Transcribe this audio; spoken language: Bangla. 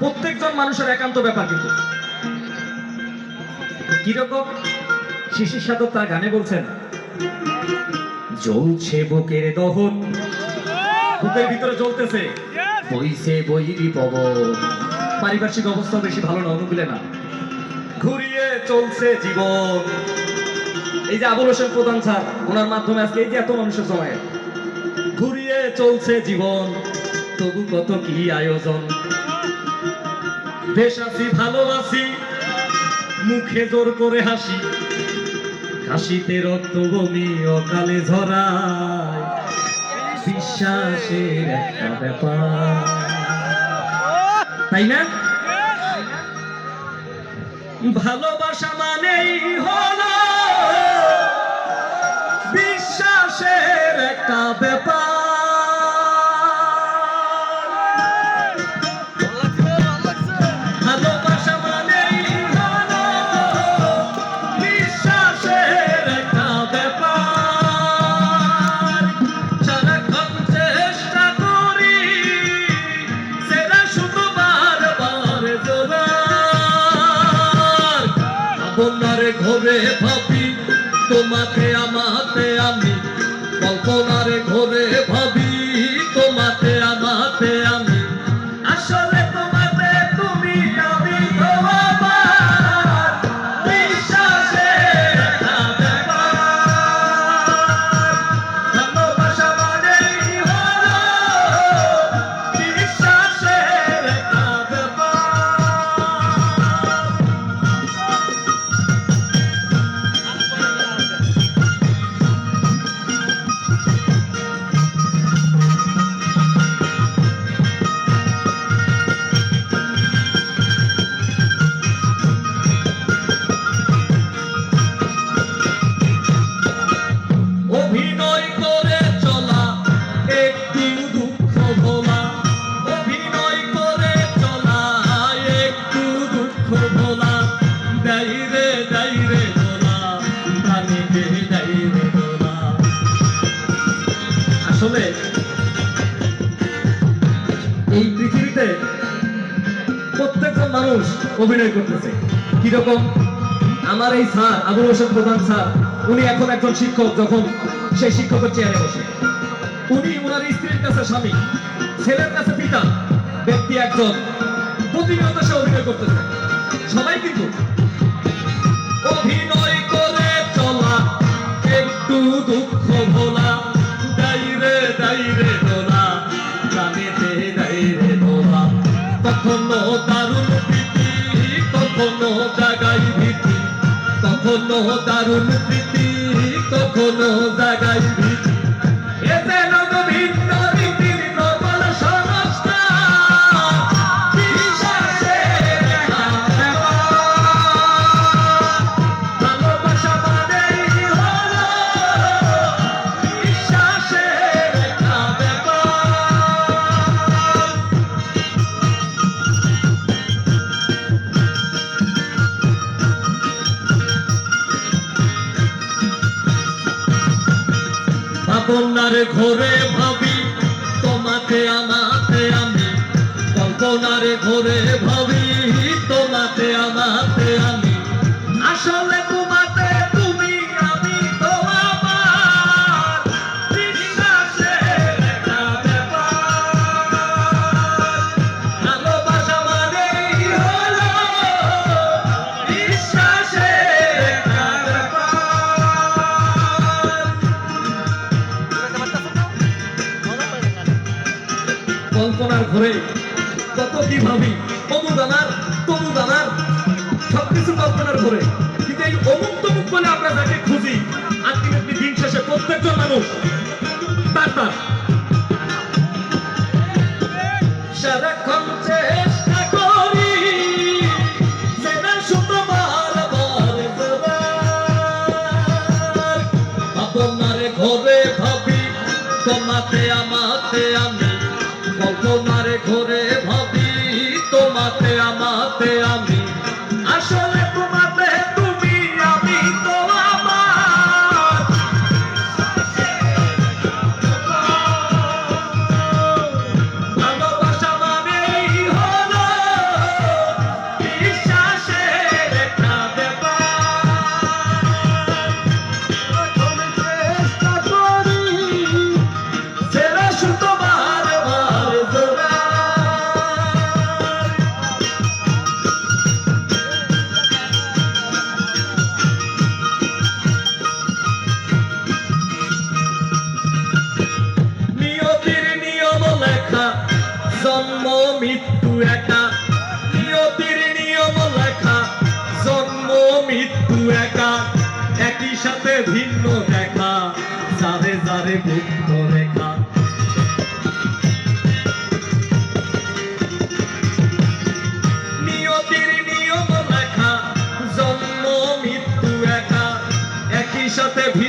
প্রত্যেকজন মানুষের একান্ত ব্যাপার কিন্তু। কীরকম? শিশির সাধক তার গানে বলছেন, জ্বলছে বুকের দহন, বুকের ভিতরে জ্বলতেছে। বইছে বইরি পব পারিপার্শ্বিক অবস্থা বেশি ভালো না, অনুকূলে না। ঘুরিয়ে চলছে জীবন। এই যে আবুল হোসেন প্রধান স্যার, ওনার মাধ্যমে আজকে এই যে এত মানুষের সময় ঘুরিয়ে চলছে জীবন, তবু কত কি আয়োজন। দেশ আছি ভালোবাসি মুখে জোর করে হাসি। হাসিতে রক্ত বমি অকালে ঝরায়। বিশ্বাসের একটা ব্যাপার। তাই না? ভালোবাসা মানেই হলো তোমাকে দাইরে এই পৃথিবীতে প্রত্যেকজন মানুষ অভিনয় করতেছে। কীরকম? আমার এই স্যার আবুল হোসেন প্রধান স্যার, উনি এখন একজন শিক্ষক, যখন সেই শিক্ষকের চেয়ারে বসে। উনি ওনার স্ত্রীর কাছে স্বামী, ছেলের কাছে পিতা, ব্যক্তি একজন। প্রতিনিয়ত সে অভিনয় করতেছে। সবাই কিন্তু দাইরে দোলা প্রাণেতে দাইরে দোলা কখনো দারুণ প্রীতি, কখনো জাগাই ভীতি। কখনো দারুণ প্রীতি, কখনো জাগাই ভীতি। আপনার ঘরে ভাবি তোমাকে আমাকে আমি কল্পনার ঘরে ভাবি। কল্পনার ঘরে কত কি ভাবি তবু দানার তমু দানার সবকিছু কল্পনার ঘরে। কিন্তু এই অমুক তমুক বলে আমরা যাকে খুঁজি আজকে দিন শেষে প্রত্যেকজন মানুষ তার। জন্ম, মৃত্যু একা। নিয়তির নিয়ম লেখা। জন্ম, মৃত্যু একা। একই সাথে ভিন্ন দেখা। যারে যারে মুক্ত রেখা। নিয়তির নিয়ম লেখা। জন্ম, মৃত্যু একা। একই সাথে ভিন্ন